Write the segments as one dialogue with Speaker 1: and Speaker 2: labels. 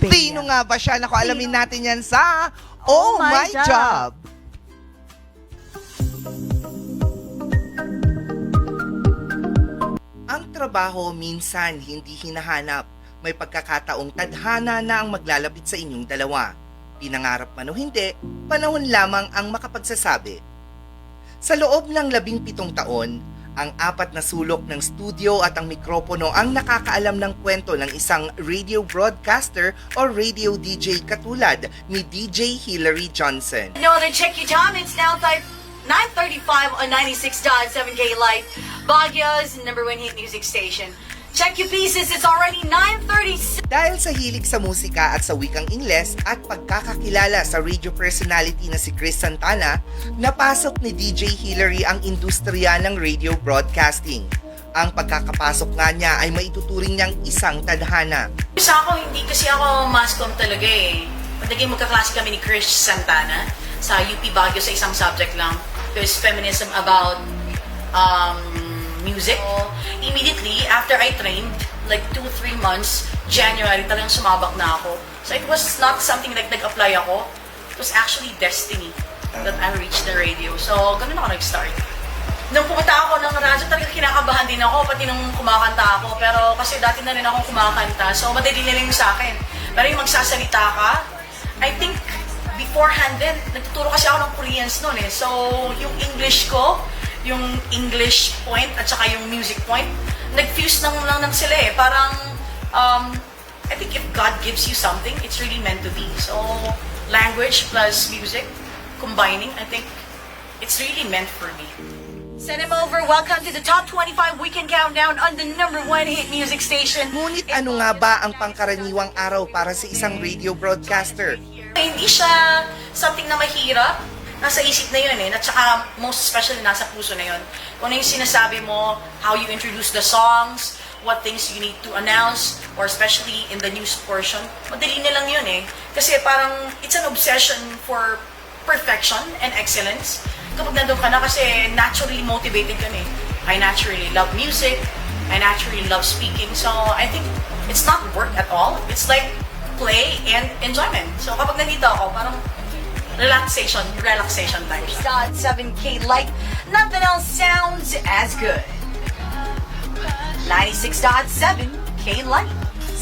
Speaker 1: Bea.
Speaker 2: Sino nga ba siya? Naku, alamin natin yan sa Oh, My, Job. Ang trabaho minsan hindi hinahanap. May pagkakataong tadhana na ang maglalapit sa inyong dalawa. Pinangarap man o hindi, panahon lamang ang makapagsasabi. Sa loob ng labing pitong taon, ang apat na sulok ng studio at ang mikropono ang nakakaalam ng kwento ng isang radio broadcaster o radio DJ katulad ni DJ Hillary Johnson.
Speaker 3: No, then check your time. It's now like 9.35 on 96.7K Light. Baguio's number one hit music station. Check your pieces. It's already 9.36.
Speaker 2: Dahil sa hilig sa musika at sa wikang Ingles at pagkakakilala sa radio personality na si Chris Santana, napasok ni DJ Hillary ang industriya ng radio broadcasting. Ang pagkakapasok nga niya ay maituturing niyang isang tadhana.
Speaker 3: Sa ako, hindi kasi ako mascom talaga eh. Naging magkaklase kami ni Chris Santana sa UP Baguio sa isang subject lang. There's feminism about um, music. So, immediately, after I trained, like two, three months, January, talagang sumabak na ako. So it was not something like nag-apply ako. It was actually destiny that I reached the radio. So, ganun ako nag-start. Nung pumunta ako ng radyo, talaga kinakabahan din ako, pati nung kumakanta ako. Pero kasi dati na rin akong kumakanta, so madali na rin sa akin. Pero yung magsasalita ka, I think beforehand din, nagtuturo kasi ako ng Koreans noon eh. So, yung English ko, yung English point at saka yung music point, nag-fuse lang lang ng sila eh. Parang, um, I think if God gives you something, it's really meant to be. So, language plus music, combining, I think it's really meant for me. Send him over. Welcome to the Top 25 Weekend Countdown on the number one hit music station.
Speaker 2: Ngunit ano nga ba ang pangkaraniwang araw para sa isang radio broadcaster?
Speaker 3: Hindi siya something na mahirap. Nasa isip na yun eh. At saka, most especially, nasa puso na yun. Kung ano yung sinasabi mo, how you introduce the songs, what things you need to announce, or especially in the news portion, madali na lang yun eh. Kasi parang, it's an obsession for perfection and excellence. Kapag nandun ka na, kasi naturally motivated yun eh. I naturally love music, I naturally love speaking, so I think it's not work at all. It's like play and enjoyment. So kapag nandito ako, parang relaxation, relaxation time siya. 7K light, nothing else sounds as good. 96.7K light.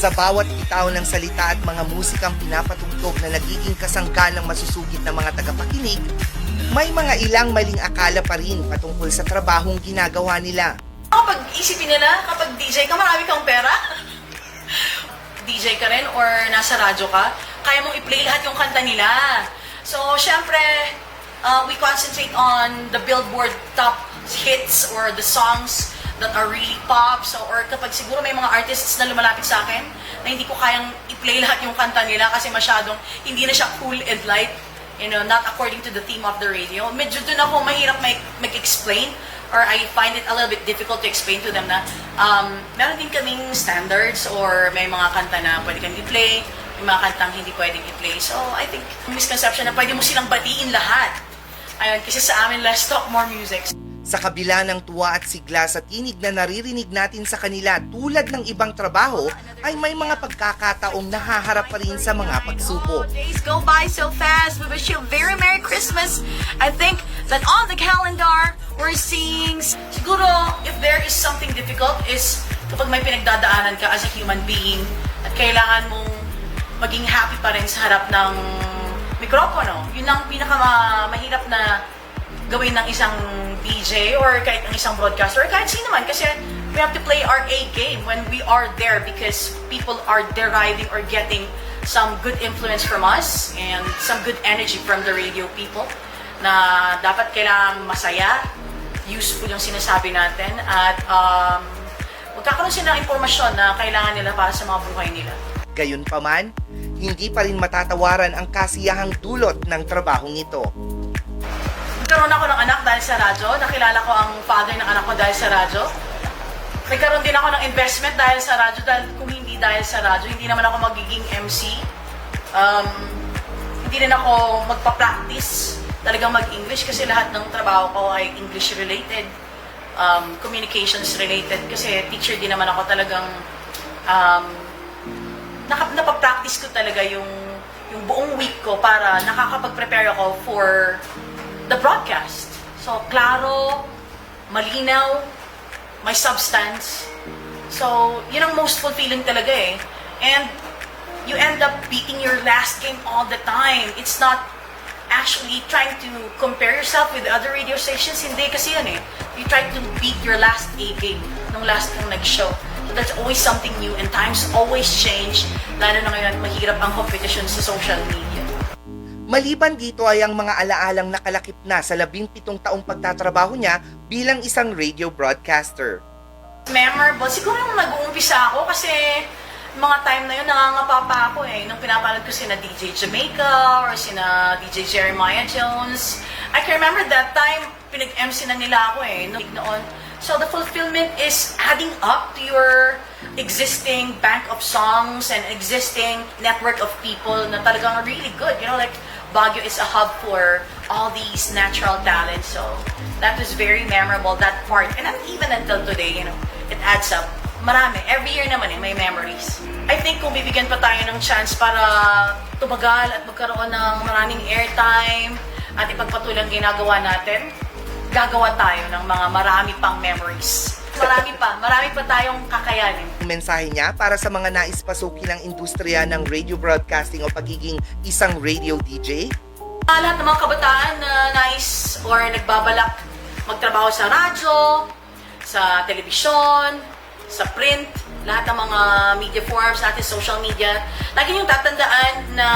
Speaker 2: Sa bawat bitaw ng salita at mga musikang pinapatugtog na nagiging kasangkalang masusugid ng mga tagapakinig, may mga ilang maling akala pa rin patungkol sa trabahong ginagawa nila.
Speaker 3: Kapag isipin nila, kapag DJ ka, marami kang pera. DJ ka rin or nasa radyo ka, kaya mong i-play lahat yung kanta nila. So, syempre, uh, we concentrate on the Billboard top hits or the songs that are really pop. So, or kapag siguro may mga artists na lumalapit sa akin na hindi ko kayang i-play lahat yung kanta nila kasi masyadong hindi na siya cool and light, you know, not according to the theme of the radio. Medyo dun ako mahirap mag- mag-explain or I find it a little bit difficult to explain to them na um, meron din kaming standards or may mga kanta na pwede kang i-play, may mga kantang hindi pwedeng i-play. So, I think misconception na pwede mo silang batiin lahat. Ayun, kasi sa amin, let's talk more music.
Speaker 2: Sa kabila ng tuwa at sigla sa tinig na naririnig natin sa kanila tulad ng ibang trabaho, ay may mga pagkakataong nahaharap pa rin sa mga pagsubok.
Speaker 3: Days go by so fast. We wish you a very Merry Christmas. I think that on the calendar, we're seeing... Siguro, if there is something difficult, is kapag may pinagdadaanan ka as a human being at kailangan mong maging happy pa rin sa harap ng mikropono. Yun ang pinakamahirap na gawin ng isang DJ or kahit ng isang broadcaster or kahit sino man kasi we have to play our A game when we are there because people are deriving or getting some good influence from us and some good energy from the radio people na dapat kailangan masaya, useful yung sinasabi natin at um, magkakaroon sila ng impormasyon na kailangan nila para sa mga buhay nila.
Speaker 2: Gayunpaman, hindi pa rin matatawaran ang kasiyahang dulot ng trabahong ito.
Speaker 3: Nagkaroon ako ng anak dahil sa radyo. Nakilala ko ang father ng anak ko dahil sa radyo. Nagkaroon din ako ng investment dahil sa radyo. Dahil kung hindi dahil sa radyo, hindi naman ako magiging MC. Um, hindi rin ako magpa-practice talagang mag-English kasi lahat ng trabaho ko ay English related. Um, communications related kasi teacher din naman ako talagang um, naka, napapractice ko talaga yung, yung buong week ko para nakakapag-prepare ako for the broadcast. So, klaro, malinaw, may substance. So, yun ang most fulfilling talaga eh. And you end up beating your last game all the time. It's not actually trying to compare yourself with other radio stations. Hindi kasi yun eh. You try to beat your last A game nung last kang nag-show. There's always something new and times always change. Lalo na ngayon, mahirap ang competition sa social media.
Speaker 2: Maliban dito ay ang mga alaalang nakalakip na sa labing pitong taong pagtatrabaho niya bilang isang radio broadcaster.
Speaker 3: memorable. Siguro yung nag-uumpisa ako kasi mga time na yun, nangangapa pa ako eh. Nung pinapanood ko sina DJ Jamaica or sina DJ Jeremiah Jones. I can remember that time, pinag-MC na nila ako eh. Nung noon. So the fulfillment is adding up to your existing bank of songs and existing network of people na talagang really good. You know, like Baguio is a hub for all these natural talents. So that was very memorable, that part. And even until today, you know, it adds up. Marami. Every year naman eh, may memories. I think kung bibigyan pa tayo ng chance para tumagal at magkaroon ng maraming airtime at ipagpatuloy ang ginagawa natin, gagawa tayo ng mga marami pang memories. Marami pa. Marami pa tayong kakayanin.
Speaker 2: Mensahe niya para sa mga nais pasukin ng industriya ng radio broadcasting o pagiging isang radio DJ?
Speaker 3: Ah, lahat ng mga kabataan na nais or nagbabalak magtrabaho sa radyo, sa telebisyon, sa print, lahat ng mga media forms natin, social media, lagi niyong tatandaan na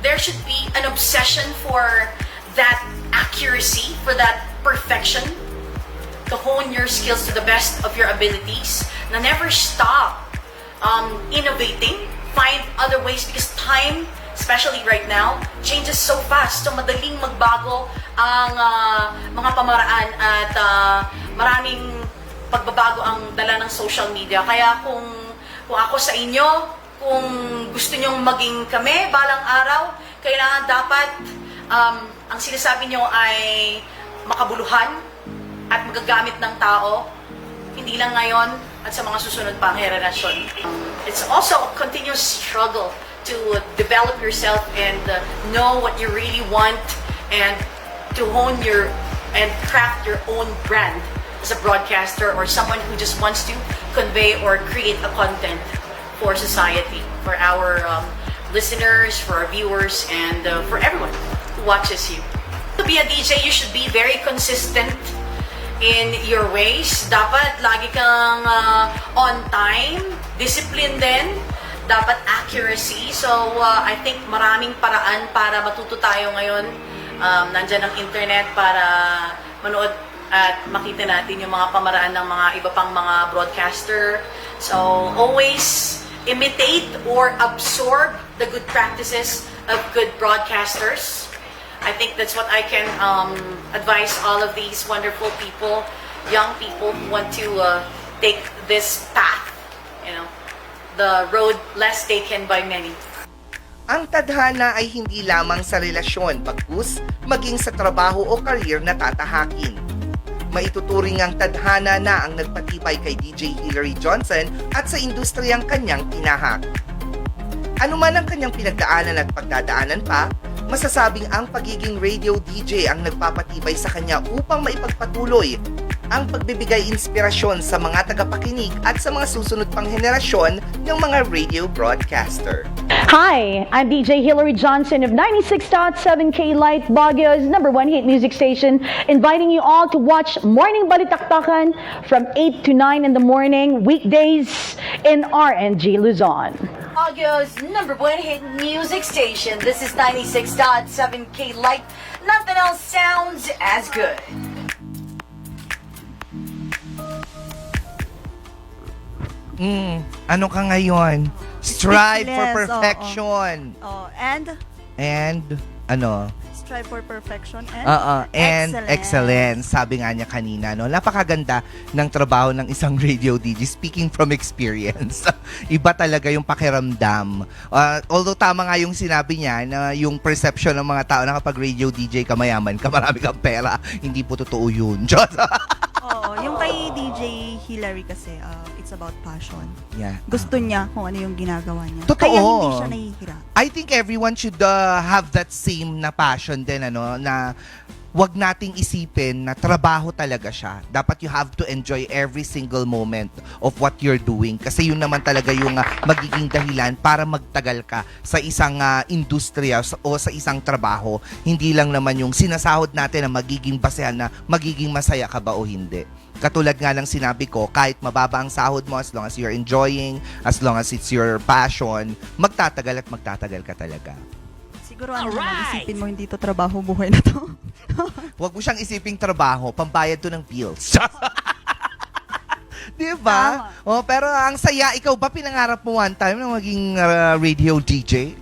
Speaker 3: there should be an obsession for that accuracy, for that perfection, to hone your skills to the best of your abilities, na never stop um, innovating, find other ways because time, especially right now, changes so fast. So madaling magbago ang ah, mga pamaraan at ah, maraming pagbabago ang dala ng social media. Kaya kung, kung ako sa inyo, kung gusto nyong maging kami balang araw, kailangan dapat um, ang sinasabi nyo ay makabuluhan at magagamit ng tao, hindi lang ngayon at sa mga susunod pang henerasyon. It's also a continuous struggle to develop yourself and uh, know what you really want and to hone your and craft your own brand as a broadcaster or someone who just wants to convey or create a content for society, for our um, listeners, for our viewers, and uh, for everyone who watches you. To be a DJ, you should be very consistent in your ways. Dapat lagi kang uh, on time, discipline din, dapat accuracy. So, uh, I think maraming paraan para matuto tayo ngayon. Um, nandyan ang internet para manood at makita natin yung mga pamaraan ng mga iba pang mga broadcaster. So, always imitate or absorb the good practices of good broadcasters. I think that's what I can um, advise all of these wonderful people, young people who want to uh, take this path, you know, the road less taken by many.
Speaker 2: Ang tadhana ay hindi lamang sa relasyon, bagkus maging sa trabaho o karir na tatahakin. Maituturing ang tadhana na ang nagpatibay kay DJ Hillary Johnson at sa industriyang kanyang tinahak. Ano man ang kanyang pinagdaanan at pagdadaanan pa, masasabing ang pagiging radio DJ ang nagpapatibay sa kanya upang maipagpatuloy ang pagbibigay inspirasyon sa mga tagapakinig at sa mga susunod pang henerasyon ng mga radio broadcaster.
Speaker 1: Hi, I'm DJ Hillary Johnson of 96.7K Light Baguio's number one hit music station, inviting you all to watch Morning Balitaktakan from 8 to 9 in the morning, weekdays in RNG Luzon.
Speaker 3: Baguio's number one hit music station. This is 96.7K Light. Nothing else sounds as good.
Speaker 2: Mm, ano ka ngayon? Strive for
Speaker 4: Speechless,
Speaker 2: perfection.
Speaker 4: Oh, and
Speaker 2: And ano?
Speaker 4: Strive for perfection and
Speaker 2: Oo, and excellence.
Speaker 4: excellence.
Speaker 2: Sabi nga niya kanina, no? Napakaganda ng trabaho ng isang radio DJ. Speaking from experience. Iba talaga yung pakiramdam. Uh, although tama nga yung sinabi niya na yung perception ng mga tao na kapag radio DJ ka mayaman ka, marami kang pera. Hindi po totoo yun. Diyos.
Speaker 4: Oo, yung kay DJ Hillary kasi, uh, it's about passion.
Speaker 2: Yeah.
Speaker 4: Gusto niya kung ano yung ginagawa niya.
Speaker 2: Totoo.
Speaker 4: Kaya hindi siya nahihira.
Speaker 2: I think everyone should uh, have that same na passion din ano na wag nating isipin na trabaho talaga siya. Dapat you have to enjoy every single moment of what you're doing kasi yun naman talaga yung uh, magiging dahilan para magtagal ka sa isang uh, industriya o sa isang trabaho. Hindi lang naman yung sinasahod natin na magiging basehan na magiging masaya ka ba o hindi. Katulad nga ng sinabi ko, kahit mababa ang sahod mo, as long as you're enjoying, as long as it's your passion, magtatagal at magtatagal ka talaga.
Speaker 4: Siguro ano naman, isipin mo, hindi to trabaho, buhay na to.
Speaker 2: Huwag mo siyang isiping trabaho, pambayad to ng bills. Di ba? Oh, pero ang saya, ikaw ba pinangarap mo one time na maging uh, radio DJ?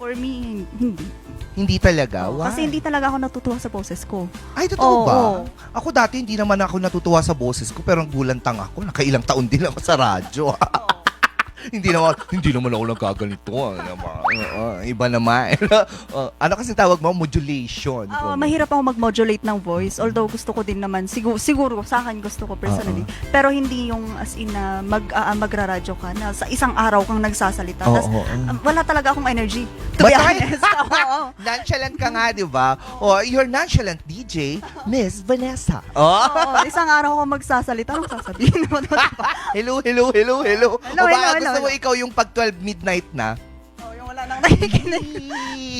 Speaker 4: For me, hindi.
Speaker 2: Hindi talaga. Why?
Speaker 4: Kasi hindi talaga ako natutuwa sa boses ko.
Speaker 2: Ay, totoo
Speaker 4: Oo,
Speaker 2: ba?
Speaker 4: oo.
Speaker 2: Ako dati hindi naman ako natutuwa sa boses ko pero gulantang ako. Nakailang taon din ako sa radyo. hindi naman hindi naman ako nagkaganito. Ano ba? Oo, iba naman. Oh, ano kasi tawag mo? Modulation.
Speaker 4: Ah, mahirap ako mag-modulate ng voice. Although gusto ko din naman, siguro, siguro sa akin gusto ko personally. Pero hindi yung as in na mag, ah, ah, magraradyo ka na sa isang araw kang nagsasalita.
Speaker 2: Oo,
Speaker 4: Tas,
Speaker 2: oo.
Speaker 4: ah, wala talaga akong energy. To be honest. Oo.
Speaker 2: nonchalant ka nga, di ba? O, you're nonchalant DJ, Miss Vanessa. Oh.
Speaker 4: Oo, isang araw ako magsasalita. Anong sasabihin mo? diba?
Speaker 2: Hello, hello, hello, hello.
Speaker 4: Hello,
Speaker 2: o baka
Speaker 4: hello,
Speaker 2: gusto
Speaker 4: hello.
Speaker 2: mo ikaw yung pag 12 midnight na?
Speaker 4: Oh, yung wala nang nakikinig.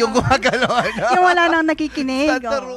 Speaker 2: yung gumagalaw, ano?
Speaker 4: yung wala nang nakikinig.
Speaker 2: Sa
Speaker 4: oo.